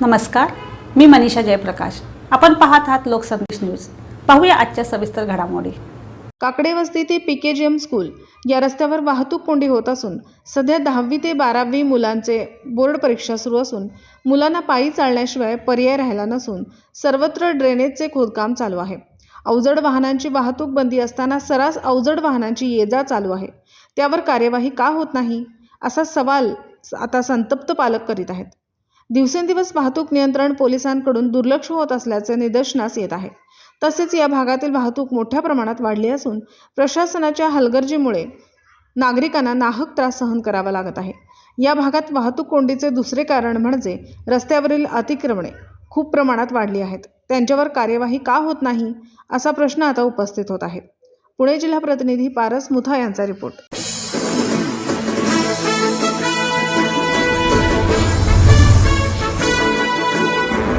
नमस्कार मी मनीषा जयप्रकाश. आपण पाहत आहात लोकसंदेश न्यूज. पाहूया आजच्या सविस्तर घडामोडी. काकडे वस्ती ते P K G M school या रस्त्यावर वाहतूक कोंडी होत असून सध्या दहावी ते बारावी मुलांचे बोर्ड परीक्षा सुरू असून मुलांना पायी चालण्याशिवाय पर्याय राहिला नसून सर्वत्र ड्रेनेजचे खोदकाम चालू आहे. अवजड वाहनांची वाहतूक बंदी असताना सरास अवजड वाहनांची ये जा चालू आहे. त्यावर कार्यवाही का होत नाही? असा सवाल आता संतप्त पालक करीत आहेत. दिवसेंदिवस वाहतूक नियंत्रण पोलिसांकडून दुर्लक्ष होत असल्याचे निदर्शनास येत आहे. तसेच या भागातील वाहतूक मोठ्या प्रमाणात वाढली असून प्रशासनाच्या हलगर्जीमुळे नागरिकांना नाहक त्रास सहन करावा लागत आहे. या भागात वाहतूक कोंडीचे दुसरे कारण म्हणजे रस्त्यावरील अतिक्रमणे खूप प्रमाणात वाढली आहेत. त्यांच्यावर कार्यवाही का होत नाही असा प्रश्न आता उपस्थित होत आहे. पुणे जिल्हा प्रतिनिधी पारस मुथा यांचा रिपोर्ट.